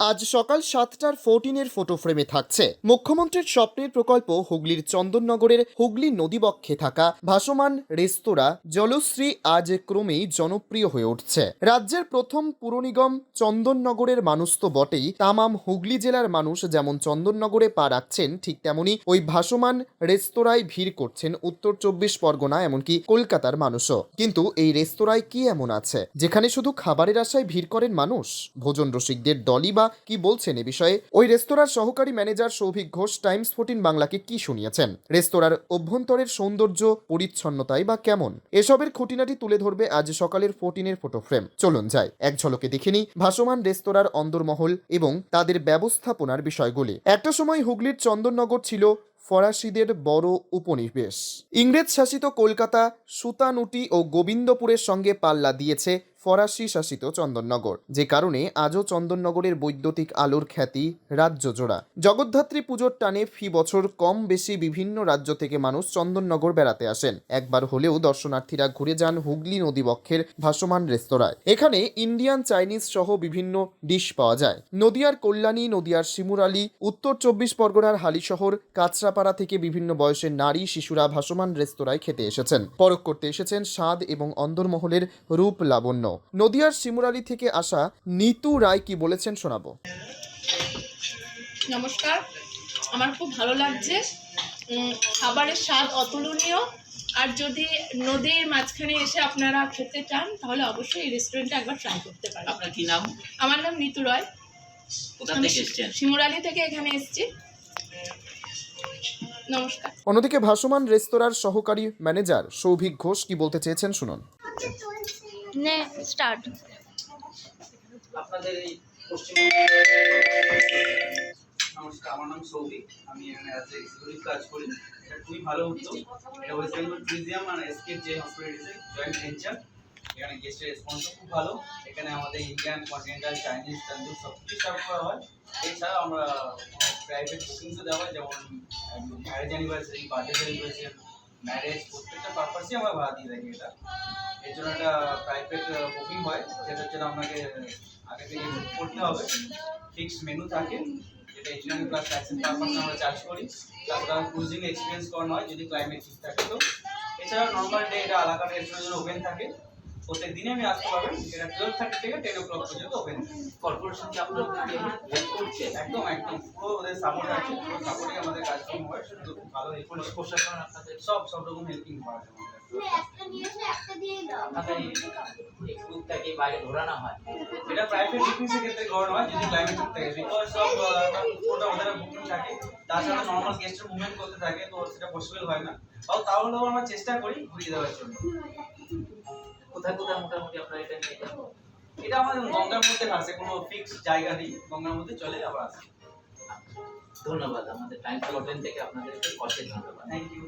আজ সকাল সাতটার ফোরটিনের ফটো ফ্রেমে থাকছে। মুখ্যমন্ত্রীর স্বপ্নের প্রকল্প হুগলির চন্দননগরের হুগলি নদীবক্ষে থাকা ভাসমান রেস্তোরাঁ জলশ্রী আজ ক্রমেই জনপ্রিয় হয়ে উঠছে। রাজ্যের প্রথম পুর নিগম চন্দননগরের মানুষ তো বটেই, তামাম হুগলি জেলার মানুষ যেমন চন্দননগরে পা রাখছেন, ঠিক তেমনি ওই ভাসমান রেস্তোরাঁয় ভিড় করছেন উত্তর চব্বিশ পরগনা, এমনকি কলকাতার মানুষও। কিন্তু এই রেস্তোরাঁয় কি এমন আছে? যেখানে শুধু খাবারের আশায় ভিড় করেন মানুষ? ভোজন রসিকদের দলই বা কি বলছেন এ বিষয়ে? ওই রেস্তোরাঁর সহকারী manager Souvik Ghosh, Times fourteen বাংলাকে কি শুনিয়েছেন? রেস্তোরাঁর অভ্যন্তরের সৌন্দর্য, পরিচ্ছন্নতাই বা কেমন? এসবের খুঁটিনাটি তুলে ধরবে আজ সকালের ফোর্টিনের ফটো ফ্রেম। চলুন যাই, এক ঝলকে দেখে নিই ভাসমান রেস্তোরাঁর অন্দরমহল এবং তাদের ব্যবস্থাপনার বিষয়গুলি। একটা সময় হুগলির চন্দননগর ছিল ফরাসিদের বড় উপনিবেশ। ইংরেজ শাসিত কলকাতা সুতানুটি ও গোবিন্দপুরের সঙ্গে পাল্লা দিয়েছে ফরাসি শাসিত চন্দননগর, যে কারণে আজও চন্দননগরের বৈদ্যুতিক আলোর খ্যাতি রাজ্য জোড়া। জগদ্ধাত্রী পুজোর টানে ফি বছর কম বেশি বিভিন্ন রাজ্য থেকে মানুষ চন্দননগর বেড়াতে আসেন। একবার হলেও দর্শনার্থীরা ঘুরে যান হুগলি নদীবক্ষের ভাসমান রেস্তোরাঁয়। এখানে ইন্ডিয়ান, চাইনিজ সহ বিভিন্ন ডিশ পাওয়া যায়। নদিয়ার কল্যাণী, নদিয়ার শিমুরালী উত্তর চব্বিশ পরগনার হালিশহর, কাঁচরাপাড়া থেকে বিভিন্ন বয়সের নারী শিশুরা ভাসমান রেস্তোরাঁয় খেতে এসেছেন। পরক করতে এসেছেন স্বাদ এবং অন্দরমহলের রূপ লাবণ্য। নদিয়ার শিমুরালী থেকে আসা নিতু রায় কি বলেছেন শোনাবো। নমস্কার। আমার খুব ভালো লাগছে। উম, খাবারের স্বাদ অতুলনীয়। আর যদি নদীর মাঝখানে এসে আপনারা খেতে চান তাহলে অবশ্যই এই রেস্টুরেন্টে একবার ট্রাই করতে পারেন। আপনার কি নাম? আমার নাম নিতু রয়। কোথা থেকে এসছেন? শিমুরালি থেকে এখানে এসেছি। নমস্কার। অন্যদিকে ভাসমান রেস্তোরাঁর সহকারী ম্যানেজার সৌভিক ঘোষ কি বলতে চেয়েছেন শুনুন। নে স্টার্ট আপনাদের এই নমস্কার, আমার নাম সৌভিক। আমি এখানে অ্যাজ এক্সিকিউটিভ কাজ করি। এটা খুবই ভালো উদ্যোগ। এটা ওয়েস্ট বেঙ্গল ট্যুরিজম আর এসকেপ যে হসপিটালিটি জয়েন্ট ভেঞ্চার এখানে গেস্টের রেসপন্সও খুব ভালো। এখানে আমাদের ইন্ডিয়ান কন্টিনেন্টাল চাইনিজ তন্দুর সব কিছু সার্ভ করা হয়। এছাড়াও আমরা প্রাইভেট বুকিংসও দেওয়া হয়, যেমন marriage anniversary birthday celebration marriage প্রত্যেকটা পারপাসই আমরা ভাড়া দিয়ে থাকি এটা। এর জন্য একটা প্রাইভেট বুকিং হয়। যেটার জন্য আপনাকে আগে থেকে বুক করতে হবে। ফিক্সড মেনু থাকে। যেটা এইচএন প্লাস ট্যাক্সের পারপাস আমরা চার্জ করি। ওটা ক্রুজিং এক্সপিরিয়েন্স করানো হয় যদি ক্লাইমেট ঠিক থাকে তো। এছাড়া নর্মাল ডে এটা আলাদা রেস্টুরেন্টের জন্য ওপেন থাকে। প্রত্যেক দিনে আমি আসতে পারবেন। এটা টুয়েলভ থার্টি থেকে টেন ও ক্লক পর্যন্ত ওপেন কর্পোরেশন কি করছে একদম একদম। পুরো ওদের সাপোর্ট আছে। পুরো সাপোর্টে আমাদের কাজকর্ম হয়। খুব ভালো হেল্প প্রশাসন আপনাদের? সব সব রকম হেল্পিং পাওয়া যায়। আমাদের আপনাদের এই গ্রুপটাকে বাইরে ঘোরানো হয় এটা প্রাইভেট পিকনিকের ক্ষেত্রে করানো হয় যদি ক্লাইমেট ঠিক থাকে। বিকজ অফ পুরোটা ওদের বুকিং থাকে। তাছাড়া নর্মাল গেস্টের মুভমেন্ট করতে থাকে তো সেটা পসিবল হয় না। তাও তাহলেও আমরা চেষ্টা করি ঘুরিয়ে দেওয়ার জন্য। কোথায় কোথায় মোটামুটি আপনারা এটা নিয়ে যান? এটা আমাদের গঙ্গার মধ্যে আসে কোনো ফিক্স জায়গা নেই। গঙ্গার মধ্যে চলে আবার আসে ধন্যবাদ আমাদের টাইম ফলোটেন থেকে আপনাদেরকে অশেষ ধন্যবাদ। থ্যাংক ইউ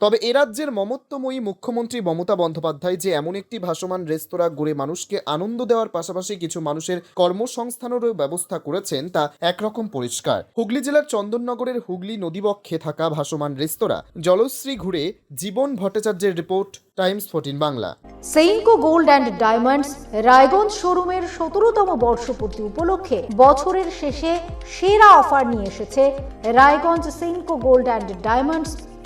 তবে এ রাজ্যের মমত্বময়ী মুখ্যমন্ত্রী মমতা বন্দ্যোপাধ্যায় যে এমন একটি ভাসমান রেস্তোরাঁ গড়ে মানুষকে আনন্দ দেওয়ার পাশাপাশি কিছু মানুষের কর্মসংস্থানেরও ব্যবস্থা করেছেন, তা একরকম পরিষ্কার। হুগলি জেলার চন্দননগরের হুগলি নদীবক্ষে থাকা ভাসমান রেস্তোরাঁ, জলশ্রী ঘুরে জীবন ভট্টাচার্যের report, Times fourteen Bangla. Senco gold and diamonds Raiganj শোরুমের সতেরোতম বর্ষপূর্তি উপলক্ষে বছরের শেষে সেরা অফার নিয়ে এসেছে Raiganj Senco gold and diamonds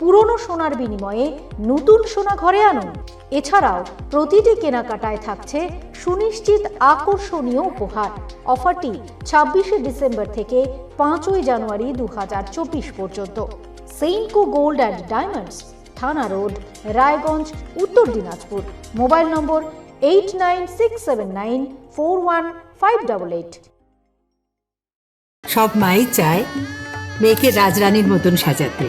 পুরনো সোনার বিনিময়ে নতুন সোনা ঘরে আনুন। এছাড়াও প্রতিটি কেনাকাটায় থাকছে সুনিশ্চিত আকর্ষণীয় উপহার। অফারটি ছাব্বিশে ডিসেম্বর থেকে পাঁচই জানুয়ারি দু হাজার চব্বিশ পর্যন্ত। সেইনকো গোল্ড অ্যান্ড ডায়মন্ডস থানা road, Raiganj, Uttar Dinajpur. Mobile number eight nine six seven nine four one five double eight. সব মাই চায় মেয়েকে রাজরানীর মতন সাজাতে।